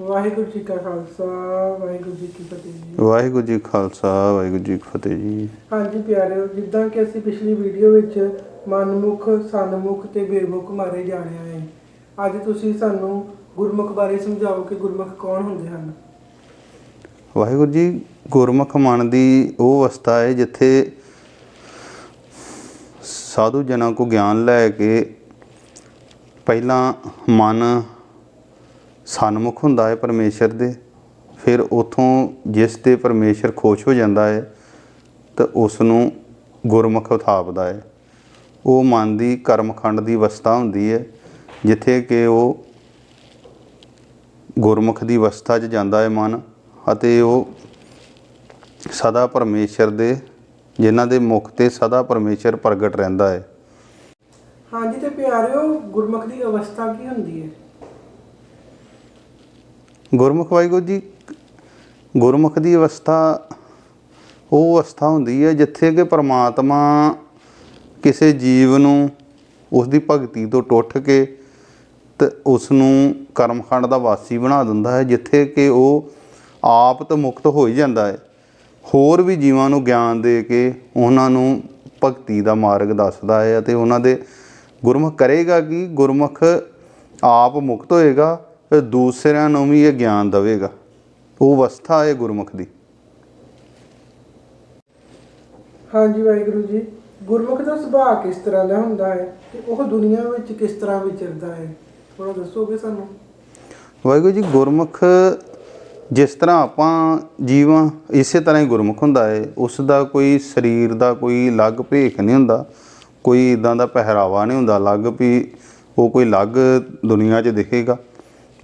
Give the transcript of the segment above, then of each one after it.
ਵਾਹਿਗੁਰੂ ਜੀ ਕਾ ਖਾਲਸਾ ਵਾਹਿਗੁਰੂ ਜੀ ਕੀ ਫਤਿਹ ਜੀ। ਵਾਹਿਗੁਰੂ ਜੀ ਖਾਲਸਾ ਵਾਹਿਗੁਰੂ ਜੀ ਕੀ ਫਤਿਹ ਜੀ। ਹਾਂਜੀ ਪਿਆਰਿਓ ਜਿੱਦਾਂ ਕਿ ਅਸੀਂ ਪਿਛਲੀ ਵੀਡੀਓ ਵਿੱਚ ਮਨਮੁਖ ਸਨਮੁਖ ਤੇ ਬੇਮੁਖ ਬਾਰੇ ਜਾਣਿਆ ਹੈ। ਅੱਜ ਤੁਸੀਂ ਸਾਨੂੰ ਗੁਰਮੁਖ ਬਾਰੇ ਸਮਝਾਓ ਕਿ ਗੁਰਮੁਖ ਕੌਣ ਹੁੰਦੇ ਹਨ? ਵਾਹਿਗੁਰੂ ਜੀ ਗੁਰਮੁਖ ਮਨ ਦੀ ਉਹ ਅਵਸਥਾ ਹੈ ਜਿੱਥੇ ਸਾਧੂ ਜਨਾਂ ਕੋ ਗਿਆਨ ਲੈ ਕੇ ਪਹਿਲਾਂ ਮਨ ਸਨਮੁਖ ਹੁੰਦਾ ਹੈ ਪਰਮੇਸ਼ਰ ਦੇ, ਫਿਰ ਉਥੋਂ ਜਿਸ ਤੇ ਪਰਮੇਸ਼ਰ ਖੁਸ਼ ਹੋ ਜਾਂਦਾ ਹੈ, ਤਾਂ ਉਸ ਨੂੰ ਗੁਰਮੁਖ ਉਥਾਪਦਾ ਹੈ। ਉਹ ਮਨ ਦੀ ਕਰਮਖੰਡ ਦੀ ਅਵਸਥਾ ਹੁੰਦੀ ਹੈ, ਜਿੱਥੇ ਕਿ ਉਹ ਗੁਰਮੁਖ ਦੀ ਅਵਸਥਾ 'ਚ ਜਾਂਦਾ ਹੈ ਮਨ, ਅਤੇ ਉਹ ਸਦਾ ਪਰਮੇਸ਼ਰ ਦੇ, ਜਿਨ੍ਹਾਂ ਦੇ ਮੁਖ ਤੇ ਸਦਾ ਪਰਮੇਸ਼ਰ ਪ੍ਰਗਟ ਰਹਿੰਦਾ ਹੈ। ਹਾਂਜੀ, ਤੇ ਪਿਆਰਿਓ, ਗੁਰਮੁਖ ਦੀ ਅਵਸਥਾ ਕੀ ਹੁੰਦੀ ਹੈ? ਗੁਰਮੁਖ ਵਾਹਿਗੁਰੂ ਜੀ, ਗੁਰਮੁਖ ਦੀ ਅਵਸਥਾ, ਉਹ ਅਵਸਥਾ ਹੁੰਦੀ ਹੈ ਜਿੱਥੇ ਕਿ ਪਰਮਾਤਮਾ ਕਿਸੇ ਜੀਵ ਨੂੰ ਉਸ ਦੀ ਭਗਤੀ ਤੋਂ ਟੁੱਟ ਕੇ ਤੇ ਉਸ ਨੂੰ ਕਰਮਖੰਡ ਦਾ ਵਾਸੀ ਬਣਾ ਦਿੰਦਾ ਹੈ, ਜਿੱਥੇ ਕਿ ਉਹ ਆਪ ਤੋਂ ਮੁਕਤ ਹੋ ਹੀ ਜਾਂਦਾ ਹੈ। ਹੋਰ ਵੀ ਜੀਵਾਂ ਨੂੰ ਗਿਆਨ ਦੇ ਕੇ ਉਹਨਾਂ ਨੂੰ ਭਗਤੀ ਦਾ ਮਾਰਗ ਦੱਸਦਾ ਹੈ ਅਤੇ ਉਹਨਾਂ ਦੇ ਗੁਰਮੁਖ ਕਰੇਗਾ ਕਿ ਗੁਰਮੁਖ ਆਪ ਮੁਕਤ ਹੋਏਗਾ ਦੂਸਰਿਆਂ ਨੂੰ ਵੀ ਇਹ ਗਿਆਨ ਦੇਵੇਗਾ। ਉਹ ਅਵਸਥਾ ਹੈ ਗੁਰਮੁਖ ਦੀ। ਹਾਂਜੀ ਵਾਹਿਗੁਰੂ ਜੀ ਗੁਰਮੁਖ ਦਾ ਸੁਭਾਅ ਕਿਸ ਤਰ੍ਹਾਂ ਦਾ ਹੁੰਦਾ ਹੈ ਤੇ ਉਹ ਦੁਨੀਆ ਵਿੱਚ ਕਿਸ ਤਰ੍ਹਾਂ ਵਿਚਰਦਾ ਹੈ? ਥੋੜਾ ਦੱਸੋਗੇ ਸਾਨੂੰ? ਵਾਹਿਗੁਰੂ ਜੀ ਗੁਰਮੁਖ ਜਿਸ ਤਰ੍ਹਾਂ ਆਪਾਂ ਜੀਵਾਂ ਇਸੇ ਤਰ੍ਹਾਂ ਹੀ ਗੁਰਮੁਖ ਹੁੰਦਾ ਹੈ। ਉਸ ਦਾ ਕੋਈ ਸਰੀਰ ਦਾ ਕੋਈ ਅਲੱਗ ਭੇਖ ਨਹੀਂ ਹੁੰਦਾ ਕੋਈ ਇਦਾਂ ਦਾ ਪਹਿਰਾਵਾ ਨਹੀਂ ਹੁੰਦਾ। ਅਲੱਗ ਵੀ ਉਹ ਕੋਈ ਅਲੱਗ ਦੁਨੀਆ 'ਚ ਦਿਖੇਗਾ।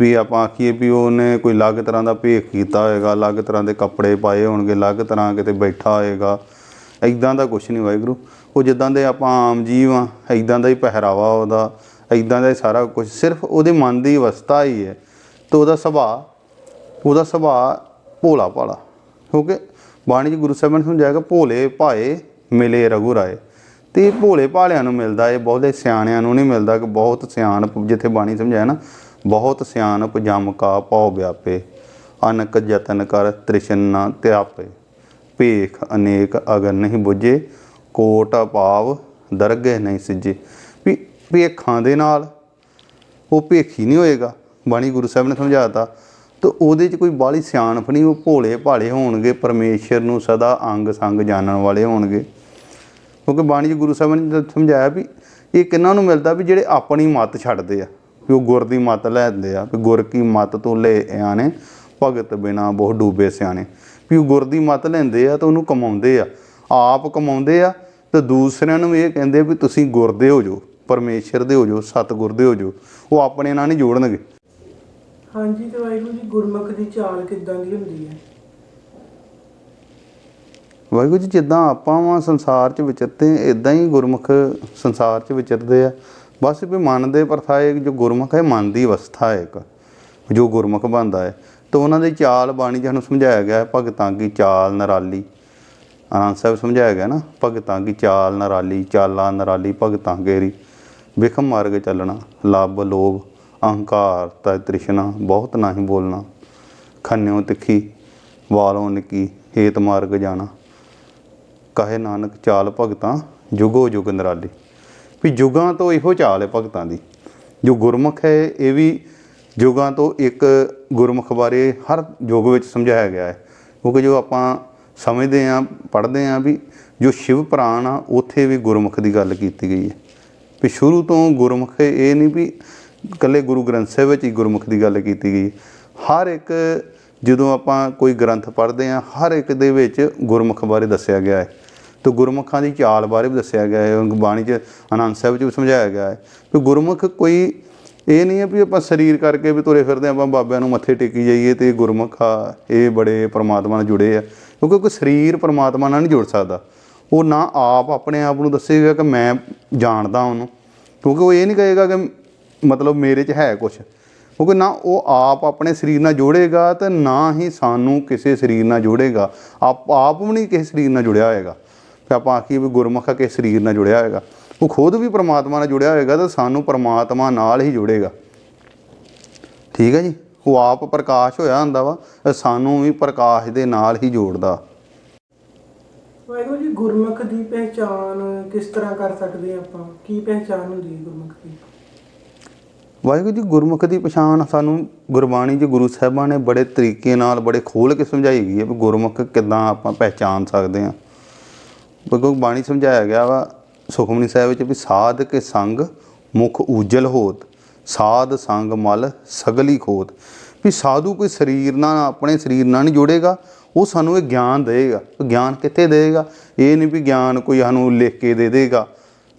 ਵੀ ਆਪਾਂ ਆਖੀਏ ਵੀ ਉਹਨੇ ਕੋਈ ਅਲੱਗ ਤਰ੍ਹਾਂ ਦਾ ਭੇਖ ਕੀਤਾ ਹੋਏਗਾ, ਅਲੱਗ ਤਰ੍ਹਾਂ ਦੇ ਕੱਪੜੇ ਪਾਏ ਹੋਣਗੇ, ਅਲੱਗ ਤਰ੍ਹਾਂ ਕਿਤੇ ਬੈਠਾ ਹੋਏਗਾ। ਇਦਾਂ ਦਾ ਕੁਝ ਨਹੀਂ ਵਾਹਿਗੁਰੂ। ਉਹ ਜਿੱਦਾਂ ਦੇ ਆਪਾਂ ਆਮ ਜੀਵ ਆ ਇਦਾਂ ਦਾ ਹੀ ਪਹਿਰਾਵਾ ਉਹਦਾ ਇਦਾਂ ਦਾ ਹੀ ਸਾਰਾ ਕੁਝ ਸਿਰਫ ਉਹਦੇ ਮਨ ਦੀ ਅਵਸਥਾ ਹੀ ਹੈ। ਤੇ ਉਹਦਾ ਸੁਭਾਅ ਉਹਦਾ ਸੁਭਾਅ ਭੋਲਾ ਭਾਲਾ ਕਿਉਂਕਿ ਬਾਣੀ 'ਚ ਗੁਰੂ ਸਾਹਿਬ ਨੇ ਸਮਝਾਇਆ ਕਿ ਭੋਲੇ ਭਾਏ ਮਿਲੇ ਰਘੂ ਰਾਏ ਤੇ ਇਹ ਭੋਲੇ ਭਾਲਿਆਂ ਨੂੰ ਮਿਲਦਾ, ਇਹ ਬਹੁਤੇ ਸਿਆਣਿਆਂ ਨੂੰ ਨਹੀਂ ਮਿਲਦਾ, ਕਿ ਬਹੁਤ ਸਿਆਣ ਜਿੱਥੇ ਬਾਣੀ ਸਮਝਾਇਆ ਨਾ ਬਹੁਤ ਸਿਆਣਪ ਜਮ ਕਾ ਭਉ ਵਿਆਪੇ, ਅਨਕ ਯਤਨ ਕਰ ਤ੍ਰਿਸ਼ਨ ਨਾ ਤਿਆਪੇ। ਭੇਖ ਅਨੇਕ ਅਗਰ ਨਹੀਂ ਬੁੱਝੇ, ਕੋਟ ਅਪਾਵ ਦਰਗਹਿ ਨਹੀਂ ਸਿੱਜੇ ਵੀ ਭੇਖਾਂ ਦੇ ਨਾਲ ਉਹ ਭੇਖੀ ਨਹੀਂ ਹੋਏਗਾ, ਬਾਣੀ ਗੁਰੂ ਸਾਹਿਬ ਨੇ ਸਮਝਾਤਾ। ਤਾਂ ਉਹਦੇ 'ਚ ਕੋਈ ਬਾਹਲੀ ਸਿਆਣਪ ਨਹੀਂ, ਉਹ ਭੋਲੇ ਭਾਲੇ ਹੋਣਗੇ, ਪਰਮੇਸ਼ਰ ਨੂੰ ਸਦਾ ਅੰਗ ਸੰਗ ਜਾਣਨ ਵਾਲੇ ਹੋਣਗੇ। ਕਿਉਂਕਿ ਬਾਣੀ 'ਚ ਗੁਰੂ ਸਾਹਿਬ ਨੇ ਸਮਝਾਇਆ ਵੀ ਇਹ ਕਿੰਨਾਂ ਨੂੰ ਮਿਲਦਾ ਵੀ ਜਿਹੜੇ ਆਪਣੀ ਮੱਤ ਛੱਡਦੇ ਆ। ਵੀ ਉਹ ਗੁਰ ਦੀ ਮੱਤ ਲੈਂਦੇ ਆ ਵੀ ਗੁਰ ਕੀ ਮੱਤ ਤੋਂ ਲੈ ਆਣੇ ਭਗਤ ਬਿਨਾ ਬਹੁ ਡੂਬੇ ਸਿਆਣੇ। ਵੀ ਉਹ ਗੁਰ ਦੀ ਮੱਤ ਲੈਂਦੇ ਆ ਤਾਂ ਉਹਨੂੰ ਕਮਾਉਂਦੇ ਆ ਆਪ ਕਮਾਉਂਦੇ ਆ ਤੇ ਦੂਸਰਿਆਂ ਨੂੰ ਇਹ ਕਹਿੰਦੇ ਵੀ ਤੁਸੀਂ ਗੁਰ ਦੇ ਹੋ ਜਾਓ ਪਰਮੇਸ਼ਰ ਦੇ ਹੋ ਜਾਓ ਸਤਿਗੁਰ ਦੇ ਹੋ ਜਾਓ ਉਹ ਆਪਣੇ ਨਾਲ ਨਹੀਂ ਜੋੜਨਗੇ। ਹਾਂਜੀ ਤੇ ਵਾਹਿਗੁਰੂ ਜੀ ਗੁਰਮੁਖ ਦੀ ਚਾਲ ਕਿੱਦਾਂ ਦੀ ਹੁੰਦੀ ਹੈ? ਵਾਹਿਗੁਰੂ ਜੀ ਜਿੱਦਾਂ ਆਪਾਂ ਵਾਂ ਸੰਸਾਰ 'ਚ ਵਿਚਰਦੇ ਇਦਾਂ ਹੀ ਗੁਰਮੁਖ ਸੰਸਾਰ 'ਚ ਵਿਚਰਦੇ ਆ। ਬਸ ਵੀ ਮਨ ਦੇ ਪ੍ਰਥਾਏ ਜੋ ਗੁਰਮੁਖ ਹੈ, ਮਨ ਦੀ ਅਵਸਥਾ ਹੈ ਇੱਕ, ਜੋ ਗੁਰਮੁਖ ਬਣਦਾ ਹੈ। ਤਾਂ ਉਹਨਾਂ ਦੀ ਚਾਲ ਬਾਣੀ 'ਚ ਸਮਝਾਇਆ ਗਿਆ ਭਗਤਾਂ ਕੀ ਚਾਲ ਨਰਾਲੀ। ਆਨੰਦ ਸਾਹਿਬ ਸਮਝਾਇਆ ਗਿਆ ਨਾ, ਭਗਤਾਂ ਕੀ ਚਾਲ ਨਰਾਲੀ, ਚਾਲਾ ਨਰਾਲੀ, ਭਗਤਾਂ ਗੇਰੀ ਵਿਖਮ ਮਾਰਗ ਚੱਲਣਾ, ਲੱਭ ਲੋਭ, ਅਹੰਕਾਰ, ਤੈ ਤ੍ਰਿਸ਼ਨਾ, ਬਹੁਤ ਨਹੀਂ ਬੋਲਣਾ। ਖੰਨਿਓ ਤਿੱਖੀ, ਵਾਲੋਂ ਨਿੱਕੀ, ਹੇਤ ਮਾਰਗ ਜਾਣਾ। ਕਹੇ ਨਾਨਕ ਚਾਲ ਭਗਤਾਂ, ਜੁਗੋ ਜੁਗ ਨਰਾਲੀ। ਵੀ ਜੁਗਾਂ ਤੋਂ ਇਹੋ ਚਾਲ ਹੈ ਭਗਤਾਂ ਦੀ। ਜੋ ਗੁਰਮੁਖ ਹੈ, ਇਹ ਵੀ ਜੁਗਾਂ ਤੋਂ ਇੱਕ ਗੁਰਮੁਖ ਬਾਰੇ ਹਰ ਯੁੱਗ ਵਿੱਚ ਸਮਝਾਇਆ ਗਿਆ ਹੈ। ਕਿਉਂਕਿ ਜੋ ਆਪਾਂ ਸਮਝਦੇ ਆਂ ਪੜ੍ਹਦੇ ਆਂ ਵੀ ਜੋ ਸ਼ਿਵ ਪੁਰਾਣ ਆ, ਉੱਥੇ ਵੀ ਗੁਰਮੁਖ ਦੀ ਗੱਲ ਕੀਤੀ ਗਈ ਹੈ। ਵੀ ਸ਼ੁਰੂ ਤੋਂ ਗੁਰਮੁਖ ਇਹ ਨਹੀਂ ਵੀ ਇਕੱਲੇ ਗੁਰੂ ਗ੍ਰੰਥ ਸਾਹਿਬ ਵਿੱਚ ਹੀ ਗੁਰਮੁਖ ਦੀ ਗੱਲ ਕੀਤੀ ਗਈ ਹਰ ਇੱਕ ਜਦੋਂ ਆਪਾਂ ਕੋਈ ਗ੍ਰੰਥ ਪੜ੍ਹਦੇ ਆਂ ਹਰ ਇੱਕ ਦੇ ਵਿੱਚ ਗੁਰਮੁਖ ਬਾਰੇ ਦੱਸਿਆ ਗਿਆ ਹੈ। ਤੇ ਗੁਰਮੁਖਾਂ ਦੀ ਚਾਲ ਬਾਰੇ ਵੀ ਦੱਸਿਆ ਗਿਆ ਹੈ ਬਾਣੀ 'ਚ ਆਨੰਦ ਸਾਹਿਬ 'ਚ ਵੀ ਸਮਝਾਇਆ ਗਿਆ ਹੈ। ਕਿ ਗੁਰਮੁਖ ਕੋਈ ਇਹ ਨਹੀਂ ਹੈ ਵੀ ਆਪਾਂ ਸਰੀਰ ਕਰਕੇ ਵੀ ਤੁਰੇ ਫਿਰਦੇ ਆਪਾਂ ਬਾਬਿਆਂ ਨੂੰ ਮੱਥੇ ਟੇਕੀ ਜਾਈਏ ਤੇ ਗੁਰਮੁਖ ਆ, ਇਹ ਬੜੇ ਪ੍ਰਮਾਤਮਾ ਨਾਲ ਜੁੜੇ ਆ। ਕਿਉਂਕਿ ਕੋਈ ਸਰੀਰ ਪ੍ਰਮਾਤਮਾ ਨਾਲ ਨਹੀਂ ਜੁੜ ਸਕਦਾ। ਉਹ ਨਾ ਆਪ ਆਪਣੇ ਆਪ ਨੂੰ ਦੱਸੇਗਾ ਕਿ ਮੈਂ ਜਾਣਦਾ ਉਹਨੂੰ। ਕਿਉਂਕਿ ਉਹ ਇਹ ਨਹੀਂ ਕਹੇਗਾ ਕਿ ਮਤਲਬ ਮੇਰੇ 'ਚ ਹੈ ਕੁਝ ਕਿਉਂਕਿ ਨਾ ਉਹ ਆਪ ਆਪਣੇ ਸਰੀਰ ਨਾਲ ਜੋੜੇਗਾ ਤੇ ਨਾ ਹੀ ਸਾਨੂੰ ਕਿਸੇ ਸਰੀਰ ਨਾਲ ਜੋੜੇਗਾ। ਆਪ ਆਪ ਵੀ ਨਹੀਂ ਕਿਸੇ ਸਰੀਰ ਨਾਲ ਜੁੜਿਆ ਹੋਏਗਾ। ਤੇ ਆਪਾਂ ਆਖੀਏ ਵੀ ਗੁਰਮੁਖ ਕਿਸੇ ਸਰੀਰ ਨਾਲ ਜੁੜਿਆ ਹੋਏਗਾ। ਉਹ ਖੁਦ ਵੀ ਪ੍ਰਮਾਤਮਾ ਨਾਲ ਜੁੜਿਆ ਹੋਏਗਾ ਤਾਂ ਸਾਨੂੰ ਪ੍ਰਮਾਤਮਾ ਨਾਲ ਹੀ ਜੁੜੇਗਾ। ਠੀਕ ਹੈ ਜੀ? ਉਹ ਆਪ ਪ੍ਰਕਾਸ਼ ਹੋਇਆ ਹੁੰਦਾ ਵਾ ਸਾਨੂੰ ਵੀ ਪ੍ਰਕਾਸ਼ ਦੇ ਨਾਲ ਹੀ ਜੋੜਦਾ। ਵਾਹਿਗੁਰੂ ਜੀ ਗੁਰਮੁਖ ਦੀ ਪਹਿਚਾਨ ਕਿਸ ਤਰ੍ਹਾਂ ਕਰ ਸਕਦੇ ਆਪਾਂ? ਕੀ ਪਹਿਚਾਨ ਹੁੰਦੀ ਹੈ ਗੁਰਮੁਖ ਦੀ? ਵਾਹਿਗੁਰੂ ਜੀ ਗੁਰਮੁਖ ਦੀ ਪਛਾਣ ਸਾਨੂੰ ਗੁਰਬਾਣੀ 'ਚ ਗੁਰੂ ਸਾਹਿਬਾਂ ਨੇ ਬੜੇ ਤਰੀਕੇ ਨਾਲ ਬੜੇ ਖੋਲ ਕੇ ਸਮਝਾਈ ਗਈ ਹੈ ਵੀ ਗੁਰਮੁਖ ਕਿੱਦਾਂ ਆਪਾਂ ਪਹਿਚਾਨ ਸਕਦੇ ਹਾਂ। ਬਿਲਕੁਲ ਬਾਣੀ ਸਮਝਾਇਆ ਗਿਆ ਵਾ, ਸੁਖਮਨੀ ਸਾਹਿਬ ਵਿੱਚ ਵੀ ਸਾਧ ਕੇ ਸੰਗ ਮੁਖ ਉਜਲ ਹੋਤ, ਸਾਧ ਸੰਗ ਮਲ ਸਗਲੀ ਖੋਤ। ਵੀ ਸਾਧੂ ਕੋਈ ਸਰੀਰ ਨਾਲ, ਆਪਣੇ ਸਰੀਰ ਨਾਲ ਨਹੀਂ ਜੋੜੇਗਾ, ਉਹ ਸਾਨੂੰ ਇਹ ਗਿਆਨ ਦੇਵੇਗਾ। ਗਿਆਨ ਕਿੱਥੇ ਦੇਵੇਗਾ? ਇਹ ਨਹੀਂ ਵੀ ਗਿਆਨ ਕੋਈ ਸਾਨੂੰ ਲਿਖ ਕੇ ਦੇ ਦੇਗਾ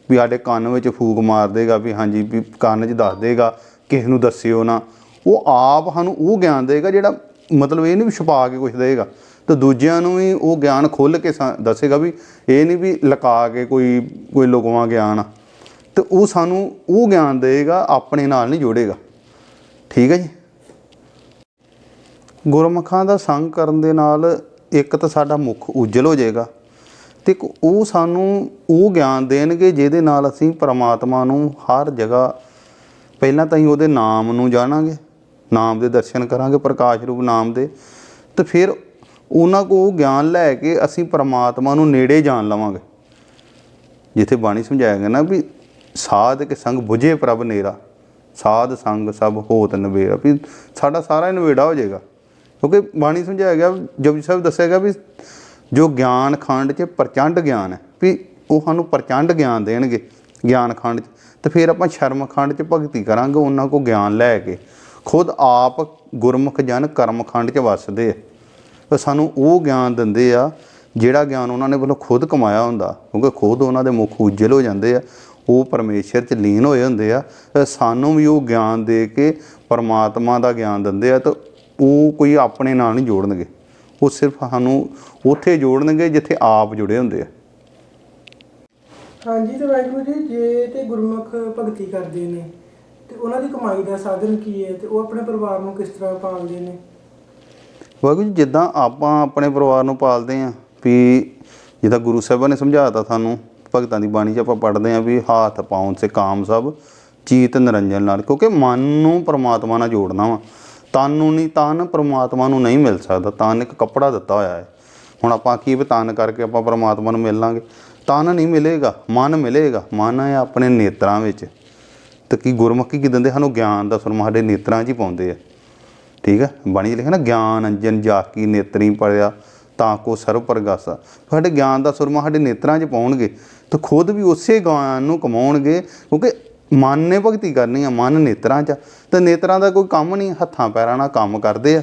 ਵੀ ਸਾਡੇ ਕੰਨ ਵਿੱਚ ਫੂਕ ਮਾਰ ਦੇਗਾ ਵੀ ਹਾਂਜੀ, ਵੀ ਕੰਨ 'ਚ ਦੱਸ ਦੇਗਾ ਕਿਸੇ ਨੂੰ ਦੱਸਿਓ ਨਾ। ਉਹ ਆਪ ਸਾਨੂੰ ਉਹ ਗਿਆਨ ਦੇਗਾ ਜਿਹੜਾ ਮਤਲਬ ਇਹ ਨਹੀਂ ਵੀ ਛੁਪਾ ਕੇ ਕੁਝ ਦੇਗਾ ਤੇ ਦੂਜਿਆਂ ਨੂੰ ਵੀ ਉਹ ਗਿਆਨ ਖੁੱਲ ਕੇ ਸਾ- ਦੱਸੇਗਾ ਵੀ ਇਹ ਨਹੀਂ ਵੀ ਲਕਾ ਕੇ ਕੋਈ ਕੋਈ ਲੁਕਵਾ ਗਿਆਨ ਆ। ਤੇ ਉਹ ਸਾਨੂੰ ਉਹ ਗਿਆਨ ਦੇਗਾ ਆਪਣੇ ਨਾਲ ਨਹੀਂ ਜੋੜੇਗਾ। ਠੀਕ ਹੈ ਜੀ? ਗੁਰਮੁਖਾਂ ਦਾ ਸੰਗ ਕਰਨ ਦੇ ਨਾਲ ਇੱਕ ਤਾਂ ਸਾਡਾ ਮੁਖ ਉਜਲ ਹੋ ਜਾਏਗਾ। ਤੇ ਉਹ ਸਾਨੂੰ ਉਹ ਗਿਆਨ ਦੇਣਗੇ ਜਿਹਦੇ ਨਾਲ ਅਸੀਂ ਪਰਮਾਤਮਾ ਨੂੰ ਹਰ ਜਗ੍ਹਾ ਪਹਿਲਾਂ ਤਾਂ ਹੀ ਉਹਦੇ ਨਾਮ ਨੂੰ ਜਾਣਾਂਗੇ। ਨਾਮ ਦੇ ਦਰਸ਼ਨ ਕਰਾਂਗੇ, ਪ੍ਰਕਾਸ਼ ਰੂਪ ਨਾਮ ਦੇ। ਤੇ ਫਿਰ ਉਹਨਾਂ ਕੋ ਉਹ ਗਿਆਨ ਲੈ ਕੇ ਅਸੀਂ ਪਰਮਾਤਮਾ ਨੂੰ ਨੇੜੇ ਜਾਣ ਲਵਾਂਗੇ। ਜਿੱਥੇ ਬਾਣੀ ਸਮਝਾਇਆ ਗਿਆ ਨਾ ਵੀ ਸਾਧ ਕੇ ਸੰਗ 부ਝੇ ਪ੍ਰਭ ਨੇਰਾ, ਸਾਧ ਸੰਗ ਸਭ ਹੋਤ ਨਵੇਰਾ ਵੀ ਸਾਡਾ ਸਾਰਾ ਹੀ ਨਵੇੜਾ ਹੋ ਜਾਏਗਾ। ਕਿਉਂਕਿ ਬਾਣੀ ਸਮਝਾਇਆ ਗਿਆ, ਜਪਜੀ ਸਾਹਿਬ ਦੱਸਿਆ ਗਿਆ ਵੀ ਜੋ ਗਿਆਨ ਖੰਡ 'ਚ ਪ੍ਰਚੰਡ ਗਿਆਨ ਹੈ, ਵੀ ਉਹ ਸਾਨੂੰ ਪ੍ਰਚੰਡ ਗਿਆਨ ਦੇਣਗੇ ਗਿਆਨ ਖੰਡ 'ਚ। ਤੇ ਫਿਰ ਆਪਾਂ ਸ਼ਰਮ ਖੰਡ 'ਚ ਭਗਤੀ ਕਰਾਂਗੇ, ਉਹਨਾਂ ਕੋ ਗਿਆਨ ਲੈ ਕੇ। ਖੁਦ ਆਪ ਗੁਰਮੁਖ ਜਨ ਕਰਮ ਖੰਡ 'ਚ ਵਸਦੇ ਆ। ਤੇ ਸਾਨੂੰ ਉਹ ਗਿਆਨ ਦਿੰਦੇ ਆ, ਜਿਹੜਾ ਗਿਆਨ ਉਹਨਾਂ ਨੇ ਵੱਲੋਂ ਖੁਦ ਕਮਾਇਆ ਹੁੰਦਾ, ਕਿਉਂਕਿ ਖੁਦ ਉਹਨਾਂ ਦੇ ਮੁਖ ਉਜਲ ਹੋ ਜਾਂਦੇ ਆ, ਉਹ ਪਰਮੇਸ਼ਰ 'ਚ ਲੀਨ ਹੋਏ ਹੁੰਦੇ ਆ ਸਾਨੂੰ ਵੀ ਉਹ ਗਿਆਨ ਦੇ ਕੇ ਪਰਮਾਤਮਾ ਦਾ ਗਿਆਨ ਦਿੰਦੇ ਆ, ਤਾਂ ਉਹ ਕੋਈ ਆਪਣੇ ਨਾਲ ਨਹੀਂ ਜੋੜਨਗੇ। ਉਹ ਸਿਰਫ ਸਾਨੂੰ ਉੱਥੇ ਜੋੜਨਗੇ ਜਿੱਥੇ ਆਪ ਜੁੜੇ ਹੁੰਦੇ ਆ। ਹਾਂਜੀ ਤੇ ਵਾਹਿਗੁਰੂ ਜੀ, ਜੇ ਤੇ ਗੁਰਮੁਖ ਭਗਤੀ ਕਰਦੇ ਨੇ, ਤੇ ਉਹਨਾਂ ਦੀ ਕਮਾਈ ਦਾ ਸਾਧਨ ਕੀ ਹੈ, ਤੇ ਉਹ ਆਪਣੇ ਪਰਿਵਾਰ ਨੂੰ ਕਿਸ ਤਰ੍ਹਾਂ ਪਾਲਦੇ ਨੇ? ਵਾਹਿਗੁਰੂ ਜੀ ਜਿੱਦਾਂ ਆਪਾਂ ਆਪਣੇ ਪਰਿਵਾਰ ਨੂੰ ਪਾਲਦੇ ਆਂ ਵੀ ਜਿੱਦਾਂ ਗੁਰੂ ਸਾਹਿਬਾਂ ਨੇ ਸਮਝਾਤਾ ਸਾਨੂੰ, ਭਗਤਾਂ ਦੀ ਬਾਣੀ 'ਚ ਆਪਾਂ ਪੜ੍ਹਦੇ ਆਂ ਵੀ ਹਾਥ ਪਾਉਣ ਸੇ ਕਾਮ ਸਭ, ਚੀਤ ਨਿਰੰਜਨ ਨਾਲ, ਕਿਉਂਕਿ ਮਨ ਨੂੰ ਪਰਮਾਤਮਾ ਨਾਲ ਜੋੜਨਾ ਵਾ। ਤਨ ਨੂੰ ਨਹੀਂ, ਤਨ ਪਰਮਾਤਮਾ ਨੂੰ ਨਹੀਂ ਮਿਲ ਸਕਦਾ, ਤਨ ਇੱਕ ਕੱਪੜਾ ਦਿੱਤਾ ਹੋਇਆ ਹੈ। ਹੁਣ ਆਪਾਂ ਕੀ ਵੀ ਤਨ ਕਰਕੇ ਆਪਾਂ ਪਰਮਾਤਮਾ ਨੂੰ ਮਿਲ ਲਾਂਗੇ। ਤਨ ਨਹੀਂ ਮਿਲੇਗਾ, ਮਨ ਮਿਲੇਗਾ, ਮਨ ਹੈ ਆਪਣੇ ਨੇਤਰਾਂ ਵਿੱਚ। ਤੇ ਕੀ ਗੁਰਮੁਖੀ ਕੀ ਦਿੰਦੇ ਸਾਨੂੰ ਗਿਆਨ ਦਾ ਸੁਰਮਾ ਸਾਡੇ ਨੇਤਰਾਂ 'ਚ ਹੀ ਪਾਉਂਦੇ ਆ। ਠੀਕ ਹੈ ਬਾਣੀ ਲਿਖਿਆ ਨਾ, ਗਿਆਨ, ਅੰਜਨ, ਜਾਕੀ, ਨੇਤਰੀ ਪੜਿਆ, ਤਾਂ ਕੋ ਸਰਬ ਪ੍ਰਗਾਸਾ। ਸਾਡੇ ਗਿਆਨ ਦਾ ਸੁਰਮਾ ਸਾਡੇ ਨੇਤਰਾਂ 'ਚ ਪਾਉਣਗੇ, ਤਾਂ ਖੁਦ ਵੀ ਉਸੇ ਗਿਆਨ ਨੂੰ ਕਮਾਉਣਗੇ, ਕਿਉਂਕਿ ਮਨ ਨੇ ਭਗਤੀ ਕਰਨੀ ਆ, ਮਨ ਨੇਤਰਾਂ 'ਚ ਆ। ਤੇ ਨੇਤਰਾਂ ਦਾ ਕੋਈ ਕੰਮ ਨਹੀਂ, ਹੱਥਾਂ ਪੈਰਾਂ ਨਾਲ ਕੰਮ ਕਰਦੇ ਆ।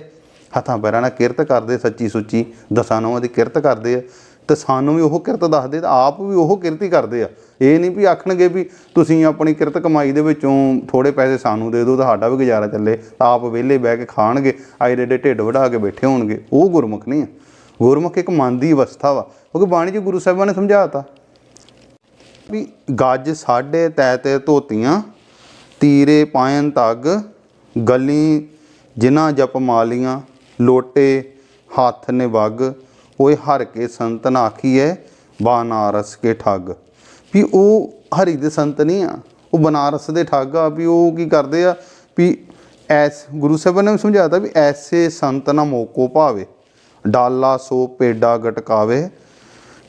ਹੱਥਾਂ ਪੈਰਾਂ ਨਾਲ ਕਿਰਤ ਕਰਦੇ, ਸੱਚੀ ਸੁੱਚੀ ਦਸਾਂ ਨੌਂ ਦੀ ਕਿਰਤ ਕਰਦੇ ਆ। ਤੇ ਸਾਨੂੰ ਵੀ ਉਹ ਕਿਰਤ ਦੱਸਦੇ, ਤਾਂ ਆਪ ਵੀ ਉਹ ਕਿਰਤ ਹੀ ਕਰਦੇ ਆ। ਇਹ ਨਹੀਂ ਵੀ ਆਖਣਗੇ ਵੀ ਤੁਸੀਂ ਆਪਣੀ ਕਿਰਤ ਕਮਾਈ ਦੇ ਵਿੱਚੋਂ ਥੋੜੇ ਪੈਸੇ ਸਾਨੂੰ ਦੇ ਦਿਓ ਤਾਂ ਸਾਡਾ ਵੀ ਗੁਜ਼ਾਰਾ ਚੱਲੇ, ਤਾਂ ਆਪ ਵਿਹਲੇ ਬਹਿ ਕੇ ਖਾਣਗੇ, ਆਏ ਡੇ ਢਿੱਡ ਵਢਾ ਕੇ ਬੈਠੇ ਹੋਣਗੇ। ਉਹ ਗੁਰਮੁਖ ਨਹੀਂ ਆ ਗੁਰਮੁਖ ਇੱਕ ਮਨ ਦੀ ਅਵਸਥਾ ਵਾ, ਕਿਉਂਕਿ ਬਾਣੀ 'ਚ ਗੁਰੂ ਸਾਹਿਬਾਂ ਨੇ ਸਮਝਾਤਾ ਵੀ ਗੱਜ ਸਾਢੇ ਤੈ ਤੇ ਧੋਤੀਆਂ, ਤੀਰੇ ਪਾਇਨ ਤੱਗ, ਗਲੀ ਜਿਨ੍ਹਾਂ ਜਪ ਮਾਲੀਆਂ, ਲੋਟੇ ਹੱਥ ਨੇ ਵਗ ਓਏ ਹਰ ਕੇ ਸੰਤਨ ਆਖੀਐ ਬਾਨਾਰਸ ਕੇ ਠੱਗ। ਵੀ ਉਹ ਹਰੀ ਦੇ ਸੰਤ ਨਹੀਂ ਆ। ਉਹ ਬਨਾਰਸ ਦੇ ਠੱਗ ਆ ਵੀ ਉਹ ਕੀ ਕਰਦੇ ਆ ਵੀ ਐਸ ਗੁਰੂ ਸਾਹਿਬ ਨੇ ਸਮਝਾਤਾ ਵੀ ਐਸੇ ਸੰਤ ਨਾ ਮੋਕੋ ਭਾਵੇ ਡਾਲਾ ਸੋ ਪੇਡਾ ਗਟਕਾਵੇ।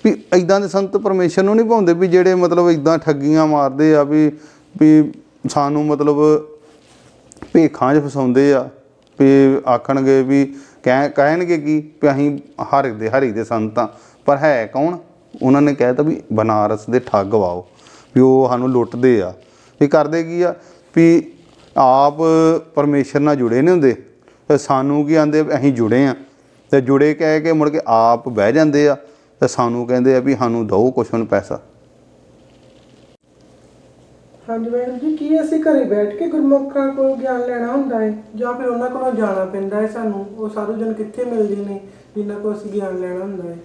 ਵੀ ਇਦਾਂ ਦੇ ਸੰਤ ਪਰਮੇਸ਼ਰ ਨੂੰ ਨਹੀਂ ਪਾਉਂਦੇ ਵੀ ਜਿਹੜੇ ਮਤਲਬ ਇਦਾਂ ਠੱਗੀਆਂ ਮਾਰਦੇ ਆ ਵੀ ਵੀ ਸਾਨੂੰ ਮਤਲਬ ਭੇਖਾਂ 'ਚ ਫਸਾਉਂਦੇ ਆ, ਵੀ ਆਖਣਗੇ ਵੀ ਕਹਿ, ਕਹਿਣਗੇ ਕੀ ਵੀ ਅਸੀਂ ਹਰ ਦੇ ਹਰੀ ਦੇ ਸੰਤਾਂ ਪਰ ਹੈ ਕੌਣ? ਉਹਨਾਂ ਨੇ ਕਹਿਤਾ ਵੀ ਬਨਾਰਸ ਦੇ ਠੱਗ ਵਾਓ, ਵੀ ਉਹ ਸਾਨੂੰ ਲੁੱਟਦੇ ਆ। ਵੀ ਕਰਦੇ ਕੀ ਆ? ਵੀ ਆਪ ਪਰਮੇਸ਼ਰ ਨਾਲ ਜੁੜੇ ਨਹੀਂ ਹੁੰਦੇ। ਤੇ ਸਾਨੂੰ ਕੀ ਆਂਦੇ, ਅਸੀਂ ਜੁੜੇ ਆ। ਤੇ ਜੁੜੇ ਕਹਿ ਕੇ ਮੁੜ ਕੇ ਆਪ ਬਹਿ ਜਾਂਦੇ ਆ। ਤੇ ਸਾਨੂੰ ਕਹਿੰਦੇ ਆ ਵੀ ਸਾਨੂੰ ਦਿਓ ਕੁਛ ਹੁਣ ਪੈਸਾ। ਹਾਂਜੀ ਮੈਡਮ ਜੀ, ਕੀ ਅਸੀਂ ਘਰੇ ਬੈਠ ਕੇ ਗੁਰਮੁਖਾਂ ਕੋਲ ਗਿਆਨ ਲੈਣਾ ਹੁੰਦਾ ਹੈ? ਜਾਂ ਫਿਰ ਉਹਨਾਂ ਕੋਲੋਂ ਜਾਣਾ ਪੈਂਦਾ ਹੈ ਸਾਨੂੰ? ਉਹ ਸਾਧੂ ਜਨ ਕਿੱਥੇ ਮਿਲਦੇ ਨੇ ਜਿਨ੍ਹਾਂ ਕੋਲ ਅਸੀਂ ਗਿਆਨ ਲੈਣਾ ਹੁੰਦਾ ਹੈ?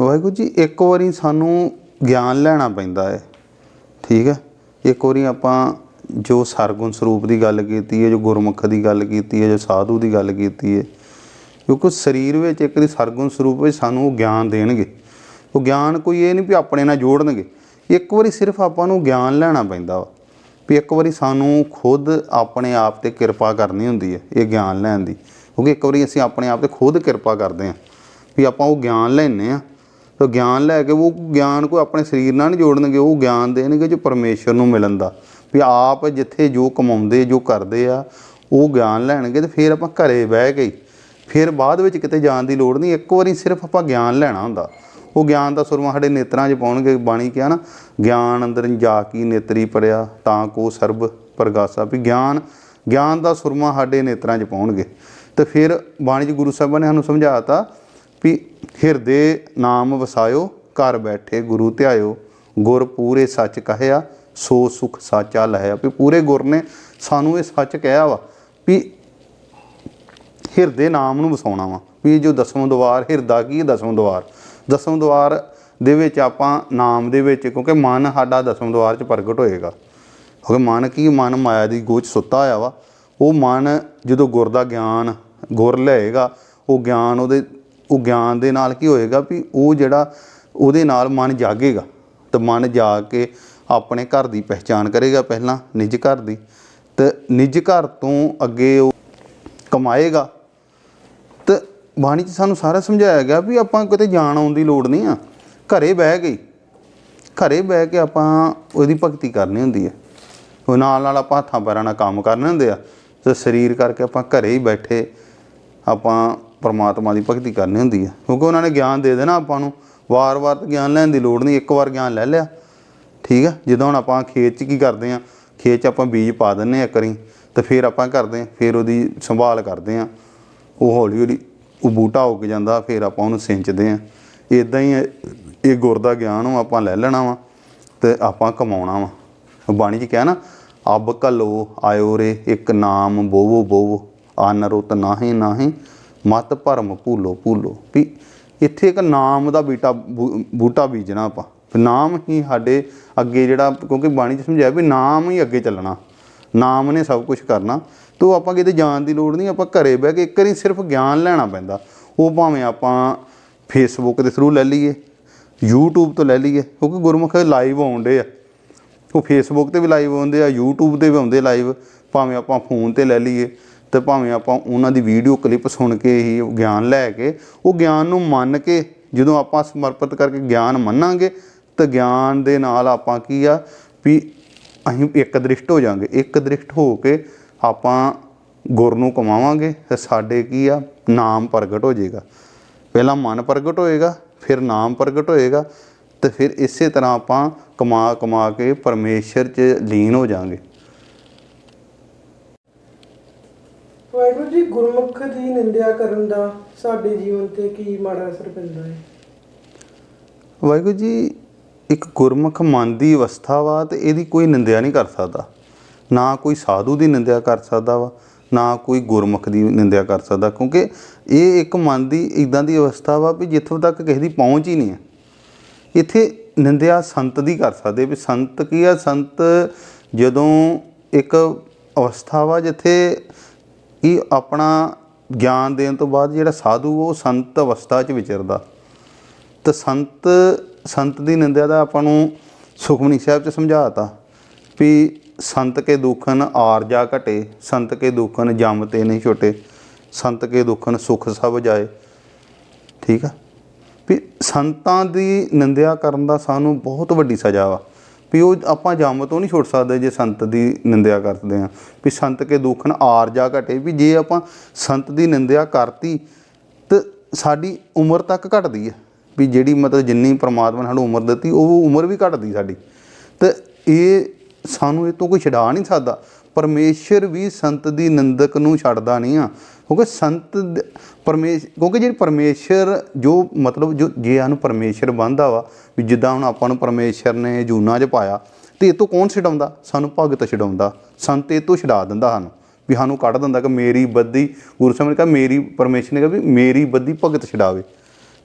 ਵਾਹਿਗੁਰੂ ਜੀ, ਇੱਕ ਵਾਰੀ ਸਾਨੂੰ ਗਿਆਨ ਲੈਣਾ ਪੈਂਦਾ ਹੈ। ਠੀਕ ਹੈ? ਇੱਕ ਵਾਰੀ ਆਪਾਂ ਜੋ ਸਰਗੁਣ ਸਰੂਪ ਦੀ ਗੱਲ ਕੀਤੀ ਹੈ, ਜੋ ਗੁਰਮੁਖ ਦੀ ਗੱਲ ਕੀਤੀ ਹੈ, ਜੋ ਸਾਧੂ ਦੀ ਗੱਲ ਕੀਤੀ ਹੈ, ਕਿਉਂਕਿ ਸਰੀਰ ਵਿੱਚ ਇੱਕ ਦੀ ਸਰਗੁਣ ਸਰੂਪ ਵਿੱਚ ਸਾਨੂੰ ਉਹ ਗਿਆਨ ਦੇਣਗੇ। ਉਹ ਗਿਆਨ ਕੋਈ ਇਹ ਨਹੀਂ ਵੀ ਆਪਣੇ ਨਾਲ ਜੋੜਨਗੇ। ਇੱਕ ਵਾਰੀ ਸਿਰਫ ਆਪਾਂ ਨੂੰ ਗਿਆਨ ਲੈਣਾ ਪੈਂਦਾ ਵਾ ਵੀ ਇੱਕ ਵਾਰੀ ਸਾਨੂੰ ਖੁਦ ਆਪਣੇ ਆਪ ਤੇ ਕਿਰਪਾ ਕਰਨੀ ਹੁੰਦੀ ਹੈ, ਇਹ ਗਿਆਨ ਲੈਣ ਦੀ। ਕਿਉਂਕਿ ਇੱਕ ਵਾਰੀ ਅਸੀਂ ਆਪਣੇ ਆਪ ਤੇ ਖੁਦ ਕਿਰਪਾ ਕਰਦੇ ਹਾਂ ਵੀ ਆਪਾਂ ਉਹ ਗਿਆਨ ਲੈਣੇ ਆ ਤਾਂ ਗਿਆਨ ਲੈ ਕੇ ਉਹ ਗਿਆਨ ਕੋਈ ਆਪਣੇ ਸਰੀਰ ਨਾਲ ਨਹੀਂ ਜੋੜਨਗੇ ਉਹ ਗਿਆਨ ਦੇਣਗੇ ਜੋ ਪਰਮੇਸ਼ਰ ਨੂੰ ਮਿਲਣ ਦਾ। ਵੀ ਆਪ ਜਿੱਥੇ ਜੋ ਕਮਾਉਂਦੇ ਜੋ ਕਰਦੇ ਆ ਉਹ ਗਿਆਨ ਲੈਣਗੇ ਤੇ ਫਿਰ ਆਪਾਂ ਘਰੇ ਬਹਿ ਕੇ ਹੀ, ਫਿਰ ਬਾਅਦ ਵਿੱਚ ਕਿਤੇ ਜਾਣ ਦੀ ਲੋੜ ਨਹੀਂ ਇੱਕ ਵਾਰੀ ਸਿਰਫ ਆਪਾਂ ਗਿਆਨ ਲੈਣਾ ਹੁੰਦਾ। ਉਹ ਗਿਆਨ ਦਾ ਸੁਰਮਾ ਸਾਡੇ ਨੇਤਰਾਂ 'ਚ ਪਾਉਣਗੇ ਬਾਣੀ ਕਿਹਾ ਨਾ ਗਿਆਨ ਅੰਦਰ ਜਾ ਕੀ ਨੇਤਰੀ ਪੜਿਆ ਤਾਂ ਕੋ ਸਰਬ ਪ੍ਰਗਾਸਾ। ਵੀ ਗਿਆਨ ਗਿਆਨ ਦਾ ਸੁਰਮਾ ਸਾਡੇ ਨੇਤਰਾਂ 'ਚ ਪਾਉਣਗੇ। ਤੇ ਫਿਰ ਬਾਣੀ 'ਚ ਗੁਰੂ ਸਾਹਿਬਾਂ ਨੇ ਸਾਨੂੰ ਸਮਝਾਤਾ ਵੀ ਹਿਰਦੇ ਨਾਮ ਵਸਾਇਓ, ਘਰ ਬੈਠੇ ਗੁਰੂ ਧਿਆਇਓ। ਗੁਰ ਪੂਰੇ ਸੱਚ ਕਹਿਆ ਸੋ ਸੁਖ ਸਾਚਾ ਲਹਿਆ ਵੀ ਪੂਰੇ ਗੁਰ ਨੇ ਸਾਨੂੰ ਇਹ ਸੱਚ ਕਿਹਾ ਵਾ ਵੀ ਹਿਰਦੇ ਨਾਮ ਨੂੰ ਵਸਾਉਣਾ ਵਾ। ਵੀ ਜੋ ਦਸਮ ਦਵਾਰ, ਹਿਰਦਾ ਕੀ ਹੈ ਦਸਮ ਦਵਾਰ? ਦਸਮ ਦਵਾਰ ਦੇ ਵਿੱਚ ਆਪਾਂ ਨਾਮ ਦੇ ਵਿੱਚ, ਕਿਉਂਕਿ ਮਨ ਸਾਡਾ ਦਸਮ ਦਵਾਰ ਚ ਪ੍ਰਗਟ ਹੋਏਗਾ। ਕਿਉਂਕਿ ਮਨ ਕੀ, ਮਨ ਮਾਇਆ ਦੀ ਗੋਚ ਸੁੱਤਾ ਹੋਇਆ ਵਾ। ਉਹ ਮਨ ਜਦੋਂ ਗੁਰ ਦਾ ਗਿਆਨ, ਗੁਰ ਲਏਗਾ, ਉਹ ਗਿਆਨ ਉਹਦੇ ਉਹ ਗਿਆਨ ਦੇ ਨਾਲ ਕੀ ਹੋਏਗਾ ਵੀ ਉਹ ਜਿਹੜਾ ਉਹਦੇ ਨਾਲ ਮਨ ਜਾਗੇਗਾ ਤੇ ਮਨ ਜਾਗ ਕੇ ਆਪਣੇ ਘਰ ਦੀ ਪਹਿਚਾਨ ਕਰੇਗਾ ਪਹਿਲਾਂ ਨਿੱਜ ਘਰ ਦੀ ਤੇ ਨਿੱਜ ਘਰ ਤੋਂ ਅੱਗੇ ਉਹ ਕਮਾਏਗਾ। ਤੇ ਬਾਣੀ 'ਚ ਸਾਨੂੰ ਸਾਰਾ ਸਮਝਾਇਆ ਗਿਆ ਵੀ ਆਪਾਂ ਕਿਤੇ ਜਾਣ ਆਉਣ ਦੀ ਲੋੜ ਨਹੀਂ ਆ। ਘਰੇ ਬਹਿ ਗਈ। ਘਰੇ ਬਹਿ ਕੇ ਆਪਾਂ ਉਹਦੀ ਭਗਤੀ ਕਰਨੀ ਹੁੰਦੀ ਹੈ ਉਹ ਨਾਲ ਨਾਲ ਆਪਾਂ ਹੱਥਾਂ ਪੈਰਾਂ ਨਾਲ ਕੰਮ ਕਰਨੇ ਹੁੰਦੇ ਆ। ਤੇ ਸਰੀਰ ਕਰਕੇ ਆਪਾਂ ਘਰੇ ਹੀ ਬੈਠੇ ਆਪਾਂ ਪਰਮਾਤਮਾ ਦੀ ਭਗਤੀ ਕਰਨੀ ਹੁੰਦੀ ਹੈ ਕਿਉਂਕਿ ਉਹਨਾਂ ਨੇ ਗਿਆਨ ਦੇ ਦੇਣਾ ਆਪਾਂ ਨੂੰ। ਵਾਰ-ਵਾਰ ਤਾਂ ਗਿਆਨ ਲੈਣ ਦੀ ਲੋੜ ਨਹੀਂ, ਇੱਕ ਵਾਰ ਗਿਆਨ ਲੈ ਲਿਆ। ਠੀਕ ਆ? ਜਦੋਂ ਹੁਣ ਆਪਾਂ ਖੇਤ 'ਚ ਕੀ ਕਰਦੇ ਆ, ਖੇਤ 'ਚ ਆਪਾਂ ਬੀਜ ਪਾ ਦਿੰਨੇ ਆ ਕਰੀ ਤਾਂ ਫਿਰ ਆਪਾਂ ਕਰਦੇ ਆ, ਫਿਰ ਉਹਦੀ ਸੰਭਾਲ ਕਰਦੇ ਆ। ਉਹ ਹੌਲੀ ਹੌਲੀ ਉਹ ਬੂਟਾ ਉੱਗ ਜਾਂਦਾ, ਫਿਰ ਆਪਾਂ ਉਹਨੂੰ ਸਿੰਚਦੇ ਆ। ਇਦਾਂ ਹੀ ਇਹ- ਇਹ ਗੁਰ ਦਾ ਗਿਆਨ ਉਹ ਆਪਾਂ ਲੈ ਲੈਣਾ ਵਾ ਤੇ ਆਪਾਂ ਕਮਾਉਣਾ ਵਾ। ਬਾਣੀ 'ਚ ਕਿਹਾ ਨਾ, ਅਬ ਕਲੋ ਆਇਓ ਰੇ, ਇੱਕ ਨਾਮ ਬੋਵੋ ਬੋਵੋ ਅਨ ਰੁਤ ਨਾਹੀ ਨਾਹੀ ਮਤ ਭਰਮ ਭੂਲੋ ਭੂਲੋ। ਵੀ ਇੱਥੇ ਇੱਕ ਨਾਮ ਦਾ ਬੀਟਾ ਬੂ- ਬੂਟਾ ਬੀਜਣਾ ਆਪਾਂ। ਨਾਮ ਹੀ ਸਾਡੇ ਅੱਗੇ ਜਿਹੜਾ, ਕਿਉਂਕਿ ਬਾਣੀ 'ਚ ਸਮਝਾਇਆ ਵੀ ਨਾਮ ਹੀ ਅੱਗੇ ਚੱਲਣਾ। ਨਾਮ ਨੇ ਸਭ ਕੁਝ ਕਰਨਾ। ਤੋ ਆਪਾਂ ਕਿਤੇ ਜਾਣ ਦੀ ਲੋੜ ਨਹੀਂ, ਆਪਾਂ ਘਰੇ ਬਹਿ ਕੇ ਇੱਕ ਵਾਰੀ ਸਿਰਫ ਗਿਆਨ ਲੈਣਾ ਪੈਂਦਾ। ਉਹ ਭਾਵੇਂ ਆਪਾਂ ਫੇਸਬੁੱਕ ਦੇ ਥਰੂ ਲੈ ਲਈਏ, YouTube ਤੋਂ ਲੈ ਲਈਏ, ਕਿਉਂਕਿ ਗੁਰਮੁਖ ਲਾਈਵ ਆਉਂਦੇ ਆ। ਉਹ ਫੇਸਬੁੱਕ ਤੇ ਵੀ ਲਾਈਵ ਆਉਂਦੇ ਆ, YouTube ਤੇ ਵੀ ਆਉਂਦੇ ਲਾਈਵ ਭਾਵੇਂ ਆਪਾਂ ਫੋਨ ਤੇ ਲੈ ਲਈਏ। ਤੇ ਭਾਵੇਂ ਆਪਾਂ ਉਹਨਾਂ ਦੀ ਵੀਡੀਓ ਕਲਿੱਪ ਸੁਣ ਕੇ ਹੀ ਗਿਆਨ ਲੈ ਕੇ, ਉਹ ਗਿਆਨ ਨੂੰ ਮੰਨ ਕੇ ਜਦੋਂ ਆਪਾਂ ਸਮਰਪਿਤ ਕਰਕੇ ਗਿਆਨ ਮੰਨਾਂਗੇ, ਤਾਂ ਗਿਆਨ ਦੇ ਨਾਲ ਆਪਾਂ ਕੀ ਆ, ਵੀ ਅਸੀਂ ਇੱਕ ਦ੍ਰਿਸ਼ਟ ਹੋ ਜਾਾਂਗੇ। ਇੱਕ ਦ੍ਰਿਸ਼ਟ ਹੋ ਕੇ ਆਪਾਂ ਗੁਰ ਨੂੰ ਕਮਾਵਾਂਗੇ ਤੇ ਸਾਡੇ ਕੀ ਆ, ਨਾਮ ਪ੍ਰਗਟ ਹੋ ਜਾਏਗਾ। ਪਹਿਲਾਂ ਮਨ ਪ੍ਰਗਟ ਹੋਏਗਾ, ਫਿਰ ਨਾਮ ਪ੍ਰਗਟ ਹੋਏਗਾ, ਤੇ ਫਿਰ ਇਸੇ ਤਰ੍ਹਾਂ ਆਪਾਂ ਕਮਾ ਕਮਾ ਕੇ ਪਰਮੇਸ਼ਰ 'ਚ ਲੀਨ ਹੋ ਜਾਾਂਗੇ। ਵਾਹਿਗੁਰੂ ਜੀ, ਗੁਰਮੁਖ ਦੀ ਨਿੰਦਿਆ ਕਰਨ ਦਾ ਸਾਡੇ ਜੀਵਨ ਤੇ ਕੀ ਮਾੜਾ ਅਸਰ ਪੈਂਦਾ ਹੈ? ਵਾਹਿਗੁਰੂ ਜੀ, ਇੱਕ ਗੁਰਮੁਖ ਮਨ ਦੀ ਅਵਸਥਾ ਵਾ ਤੇ ਇਹਦੀ ਕੋਈ ਨਿੰਦਿਆ ਨਹੀਂ ਕਰ ਸਕਦਾ। ਨਾ ਕੋਈ ਸਾਧੂ ਦੀ ਨਿੰਦਿਆ ਕਰ ਸਕਦਾ ਵਾ, ਨਾ ਕੋਈ ਗੁਰਮੁਖ ਦੀ ਨਿੰਦਿਆ ਕਰ ਸਕਦਾ, ਕਿਉਂਕਿ ਇਹ ਇੱਕ ਮਨ ਦੀ ਇਦਾਂ ਦੀ ਅਵਸਥਾ ਵਾ ਵੀ ਜਿੱਥੋਂ ਤੱਕ ਕਿਸੇ ਦੀ ਪਹੁੰਚ ਹੀ ਨਹੀਂ ਹੈ। ਇੱਥੇ ਨਿੰਦਿਆ ਸੰਤ ਦੀ ਕਰ ਸਕਦੇ, ਵੀ ਸੰਤ ਕੀ ਆ? ਸੰਤ ਜਦੋਂ ਇੱਕ ਅਵਸਥਾ ਵਾ ਜਿੱਥੇ ਇਹ ਆਪਣਾ ਗਿਆਨ ਦੇਣ ਤੋਂ ਬਾਅਦ ਜਿਹੜਾ ਸਾਧੂ ਉਹ ਸੰਤ ਅਵਸਥਾ 'ਚ ਵਿਚਰਦਾ। ਤੇ ਸੰਤ ਸੰਤ ਦੀ ਨਿੰਦਿਆ ਦਾ ਆਪਾਂ ਨੂੰ ਸੁਖਮਨੀ ਸਾਹਿਬ 'ਚ ਸਮਝਾਤਾ ਵੀ ਸੰਤ ਕੇ ਦੁਖਨ ਆਰਜਾ ਘਟੇ, ਸੰਤ ਕੇ ਦੁਖਨ ਜਮ ਤੇ ਨਹੀਂ ਛੋਟੇ, ਸੰਤ ਕੇ ਦੁਖਨ ਸੁਖ ਸਭ ਜਾਏ। ਠੀਕ ਆ? ਵੀ ਸੰਤਾਂ ਦੀ ਨਿੰਦਿਆ ਕਰਨ ਦਾ ਸਾਨੂੰ ਬਹੁਤ ਵੱਡੀ ਸਜ਼ਾ ਵਾ। ਵੀ ਉਹ ਆਪਾਂ ਜੰਮ ਤੋਂ ਨਹੀਂ ਛੁੱਟ ਸਕਦੇ ਜੇ ਸੰਤ ਦੀ ਨਿੰਦਿਆ ਕਰਦੇ ਆ ਵੀ ਸੰਤ ਕੇ ਦੁੱਖਨ ਆਰਜਾ ਘਟੇ। ਵੀ ਜੇ ਆਪਾਂ ਸੰਤ ਦੀ ਨਿੰਦਿਆ ਕਰਤੀ, ਤੇ ਸਾਡੀ ਉਮਰ ਤੱਕ ਘਟਦੀ ਹੈ। ਵੀ ਜਿਹੜੀ ਮਤਲਬ ਜਿੰਨੀ ਪ੍ਰਮਾਤਮਾ ਨੇ ਸਾਨੂੰ ਉਮਰ ਦਿੱਤੀ, ਉਹ ਉਮਰ ਵੀ ਘਟਦੀ ਸਾਡੀ। ਤੇ ਇਹ ਸਾਨੂੰ ਇਹ ਤੋਂ ਕੋਈ ਛਡਾ ਨਹੀਂ ਸਕਦਾ। ਪਰਮੇਸ਼ਰ ਵੀ ਸੰਤ ਦੀ ਨਿੰਦਕ ਨੂੰ ਛੱਡਦਾ ਨਹੀਂ ਆ। ਕਿਉਂਕਿ ਸੰਤ ਦ- ਪਰਮੇਸ਼ ਕਿਉਂਕਿ ਜਿਹੜੀ ਪਰਮੇਸ਼ਰ, ਜੋ ਮਤਲਬ ਜੋ ਜੇ ਸਾਨੂੰ ਪਰਮੇਸ਼ਰ ਬੰਦਾ ਵਾ, ਵੀ ਜਿੱਦਾਂ ਹੁਣ ਆਪਾਂ ਨੂੰ ਪਰਮੇਸ਼ਰ ਨੇ ਜੂਨਾ 'ਚ ਪਾਇਆ, ਤੇ ਇਹ ਤੋਂ ਕੌਣ ਛਡਾਉਂਦਾ? ਸਾਨੂੰ ਭਗਤ ਛਡਾਉਂਦਾ। ਸੰਤ ਇਹ ਤੋਂ ਛਡਾ ਦਿੰਦਾ ਸਾਨੂੰ। ਵੀ ਸਾਨੂੰ ਕੱਢ ਦਿੰਦਾ ਕਿ ਮੇਰੀ ਬੱਦੀ ਗੁਰੂ ਸਾਹਿਬ ਨੇ ਕਿਹਾ, ਮੇਰੀ ਪਰਮੇਸ਼ਰ ਨੇ ਕਿਹਾ ਵੀ ਮੇਰੀ ਬੱਦੀ ਭਗਤ ਛਡਾਵੇ।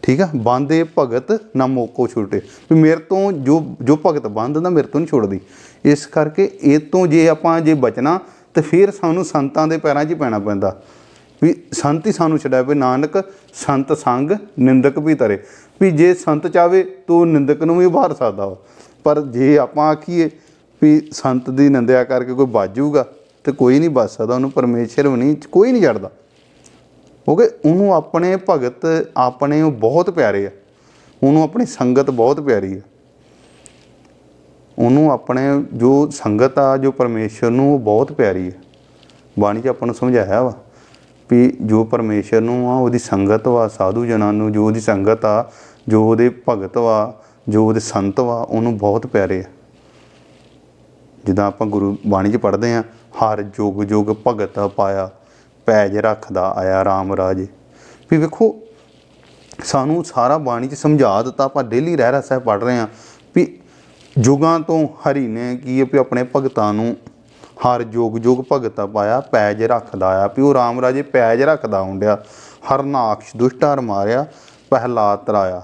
ਠੀਕ ਆ? ਬੰਦੇ ਭਗਤ ਨਾ ਮੋਕੋ ਛੁੱਟੇ। ਵੀ ਮੇਰੇ ਤੋਂ ਜੋ ਜੋ ਭਗਤ ਬੰਦ ਨਾ ਮੇਰੇ ਤੋਂ ਨਹੀਂ ਛੁੱਟਦੀ। ਇਸ ਕਰਕੇ ਇਹ ਤੋਂ ਜੇ ਆਪਾਂ ਜੇ ਬਚਣਾ, ਤੇ ਫਿਰ ਸਾਨੂੰ ਸੰਤਾਂ ਦੇ ਪੈਰਾਂ 'ਚ ਹੀ ਪੈਣਾ ਪੈਂਦਾ। ਵੀ ਸੰਤ ਹੀ ਸਾਨੂੰ ਛਡਾਵੇ ਨਾਨਕ, ਸੰਤ ਸੰਗ, ਨਿੰਦਕ ਵੀ ਤਰੇ। ਵੀ ਜੇ ਸੰਤ ਚਾਵੇ, ਤੋ ਨਿੰਦਕ ਨੂੰ ਵੀ ਉਭਾਰ ਸਕਦਾ ਵਾ। ਪਰ ਜੇ ਆਪਾਂ ਆਖੀਏ ਵੀ ਸੰਤ ਦੀ ਨਿੰਦਿਆ ਕਰਕੇ ਕੋਈ ਬਾਜੂਗਾ ਤੇ ਕੋਈ ਨਹੀਂ ਬਚ ਸਕਦਾ, ਉਹਨੂੰ ਪਰਮੇਸ਼ਰ ਵੀ ਨਹੀਂ, ਕੋਈ ਨਹੀਂ ਛੱਡਦਾ ਕਿਉਂਕਿ ਉਹਨੂੰ ਆਪਣੇ ਭਗਤ ਆਪਣੇ ਉਹ ਬਹੁਤ ਪਿਆਰੇ ਆ। ਉਹਨੂੰ ਆਪਣੀ ਸੰਗਤ ਬਹੁਤ ਪਿਆਰੀ ਆ। ਉਹਨੂੰ ਆਪਣੇ ਜੋ ਸੰਗਤ ਆ, ਜੋ ਪਰਮੇਸ਼ਰ ਨੂੰ ਉਹ ਬਹੁਤ ਪਿਆਰੀ ਆ। ਬਾਣੀ 'ਚ ਆਪਾਂ ਨੂੰ ਸਮਝਾਇਆ ਵਾ ਵੀ ਜੋ ਪਰਮੇਸ਼ਰ ਨੂੰ ਆ, ਉਹਦੀ ਸੰਗਤ ਵਾ, ਸਾਧੂ ਜਨਾਂ ਨੂੰ ਜੋ ਉਹਦੀ ਸੰਗਤ ਆ, ਜੋ ਉਹਦੇ ਭਗਤ ਵਾ, ਜੋ ਉਹਦੇ ਸੰਤ ਵਾ, ਉਹਨੂੰ ਬਹੁਤ ਪਿਆਰੇ ਆ। ਜਿੱਦਾਂ ਆਪਾਂ ਗੁਰੂ ਬਾਣੀ 'ਚ ਪੜ੍ਹਦੇ ਆ, ਹਰ ਜੁਗ ਜੁਗ ਭਗਤ ਪਾਇਆ ਪੈਜ ਰੱਖਦਾ ਆਇਆ RAM ਰਾਜੇ। ਵੀ ਵੇਖੋ, ਸਾਨੂੰ ਸਾਰਾ ਬਾਣੀ 'ਚ ਸਮਝਾ ਦਿੱਤਾ, ਆਪਾਂ ਡੇਲੀ ਰਹਿ ਰਹਾ ਸਾਹਿਬ ਪੜ੍ਹ ਰਹੇ ਆ ਵੀ ਜੁਗਾਂ ਤੋਂ ਹਰੀ ਨੇ ਕੀ ਹੈ ਵੀ ਆਪਣੇ ਭਗਤਾਂ ਨੂੰ ਹਰ ਜੋਗ ਜੋਗ ਭਗਤਾ ਪਾਇਆ, ਪੈਜ ਰੱਖਦਾ ਆ। ਵੀ ਉਹ RAM ਰਾਜੇ ਪੈਜ ਰੱਖਦਾ ਹੁੰਦਿਆ ਹਰਨਾਕਸ਼ ਦੁਸ਼ਟਾਰ ਮਾਰਿਆ ਪਹਿਲਾ ਤਰਾਇਆ।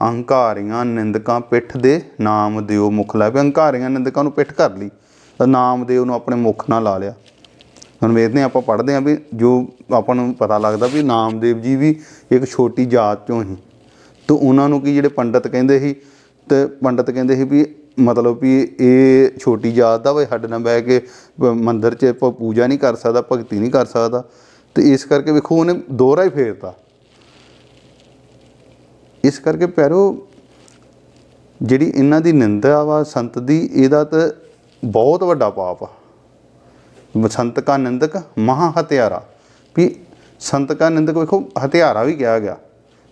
ਅਹੰਕਾਰੀਆਂ ਨਿੰਦਕਾਂ ਪਿੱਠ ਦੇ ਨਾਮ ਦਿਓ ਮੁਖ ਲੈ ਵੀ ਅਹੰਕਾਰੀਆਂ ਨਿੰਦਕਾਂ ਨੂੰ ਪਿੱਠ ਕਰ ਲਈ, ਤਾਂ ਨਾਮ ਦਿਓ ਨੂੰ ਆਪਣੇ ਮੁਖ ਨਾਲ ਲਾ ਲਿਆ। ਹੁਣ ਵੇਖਦੇ ਹਾਂ ਆਪਾਂ ਪੜ੍ਹਦੇ ਹਾਂ ਵੀ ਜੋ ਆਪਾਂ ਨੂੰ ਪਤਾ ਲੱਗਦਾ ਵੀ ਨਾਮਦੇਵ ਜੀ ਵੀ ਇੱਕ ਛੋਟੀ ਜਾਤ ਚੋਂ ਹੀ। ਤੇ ਉਹਨਾਂ ਨੂੰ ਕੀ ਜਿਹੜੇ ਪੰਡਤ ਕਹਿੰਦੇ ਸੀ, ਤੇ ਪੰਡਤ ਕਹਿੰਦੇ ਸੀ ਵੀ ਮਤਲਬ ਵੀ ਇਹ ਛੋਟੀ ਜਾਤ ਦਾ ਵੇ ਸਾਡੇ ਨਾਲ ਬਹਿ ਕੇ ਪ- ਮੰਦਿਰ 'ਚ ਪ- ਪੂਜਾ ਨਹੀਂ ਕਰ ਸਕਦਾ, ਭਗਤੀ ਨਹੀਂ ਕਰ ਸਕਦਾ। ਤੇ ਇਸ ਕਰਕੇ ਵੇਖੋ ਉਹਨੇ ਦੋਹਰਾ ਹੀ ਫੇਰਤਾ। ਇਸ ਕਰਕੇ ਪੈਰੋ ਜਿਹੜੀ ਇਹਨਾਂ ਦੀ ਨਿੰਦਾ ਵਾ ਸੰਤ ਦੀ, ਇਹਦਾ ਤਾਂ ਬਹੁਤ ਵੱਡਾ ਪਾਪ ਆ। ਸੰਤ ਕਾ ਨਿੰਦਕ ਮਹਾ ਹਤਿਆਰਾ। ਵੀ ਸੰਤ ਕਾ ਨਿੰਦਕ ਵੇਖੋ, ਹਤਿਆਰਾ ਵੀ ਕਿਹਾ ਗਿਆ।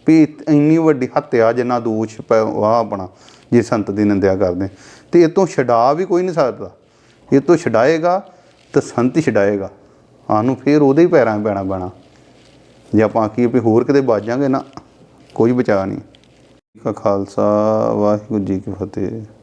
ਵੀ ਇੰਨੀ ਵੱਡੀ ਹੱਤਿਆ ਜਿੰਨਾ ਦੋਸ਼ ਪ- ਵਾ ਆਪਣਾ, ਜੇ ਸੰਤ ਦੀ ਨਿੰਦਿਆ ਕਰਦੇ। ਤੇ ਇਹ ਤੋਂ ਛਡਾ ਵੀ ਕੋਈ ਨਹੀਂ ਸਕਦਾ। ਇਹ ਤੋਂ ਛਡਾਏਗਾ ਤਾਂ ਸੰਤ ਹੀ ਛਡਾਏਗਾ। ਸਾਨੂੰ ਫੇਰ ਉਹਦੇ ਹੀ ਪੈਰਾਂ ਪੈਣਾ ਪੈਣਾ। ਜੇ ਆਪਾਂ ਕੀ ਵੀ ਹੋਰ ਕਿਤੇ ਬਾਜਾਂਗੇ ਨਾ, ਕੋਈ ਬਚਾ ਨਹੀਂ। ਕਾ ਖਾਲਸਾ, ਵਾਹਿਗੁਰੂ ਜੀ ਕੀ ਫਤਿਹ।